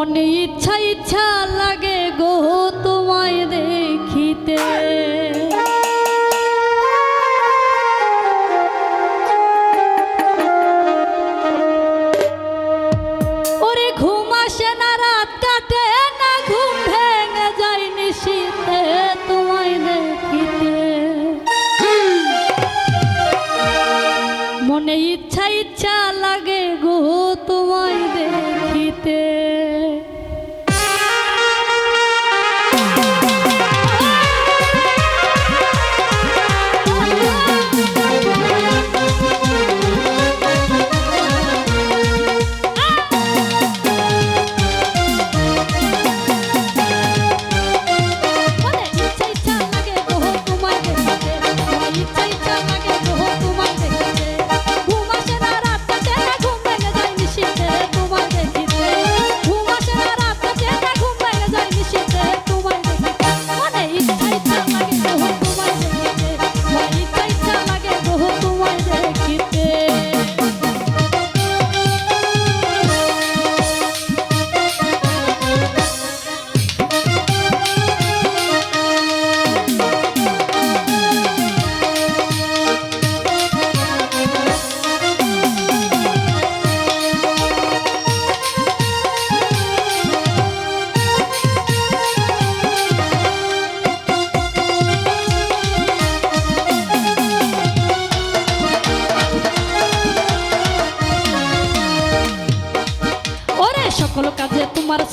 মনে ইচ্ছা ইচ্ছা লাগে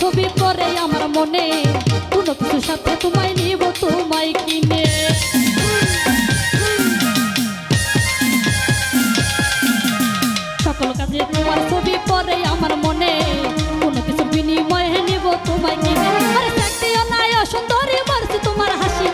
ছবি পরে আমার মনে, কোনো কিছু সাথে তোমায় নিব, তোমায় কিনে। সকল কাজে তোমার ছবি পরে আমার মনে, কোনো কিছু বিনিময়ে নিব, তোমায় কিনে। আরে সুন্দরী মারছি তোমার হাসি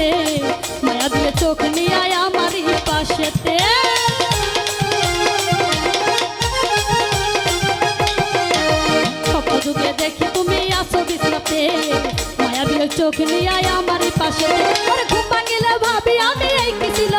পাশেতে, মায়া দিয়ে চোখ নিয়ে আয় আমারই পাশেতে। স্বপ্নযুগে দেখি তুমি আসো বিছনাতে, মায়া দিয়ে চোখ নিয়ে আয় আমারই পাশেতে। ঘুমা ভাবি আমি এই কি ছিল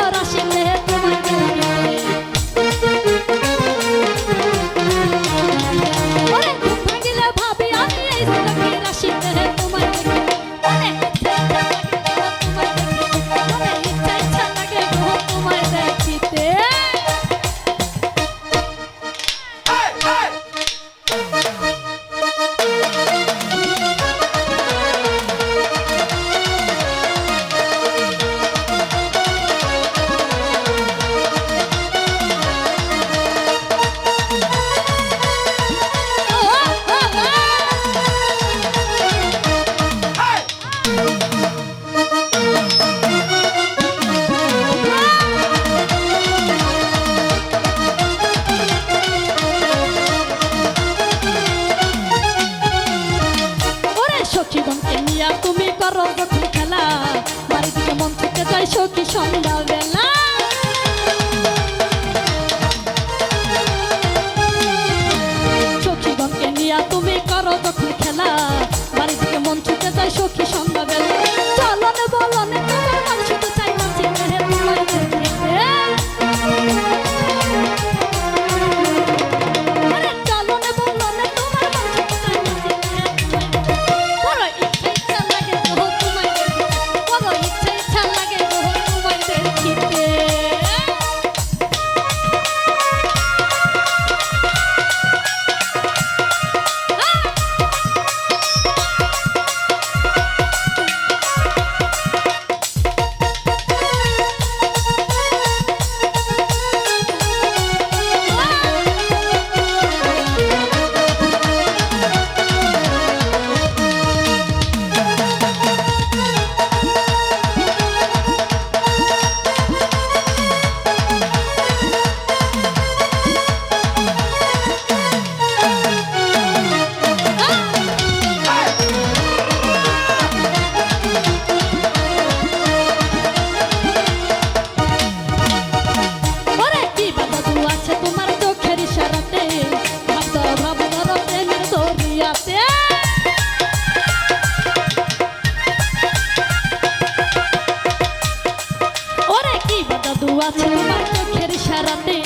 জাদু আছে তোমার চোখের সারাতে।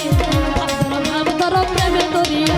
আপনার ভাব ধরো প্রেমে করিয়া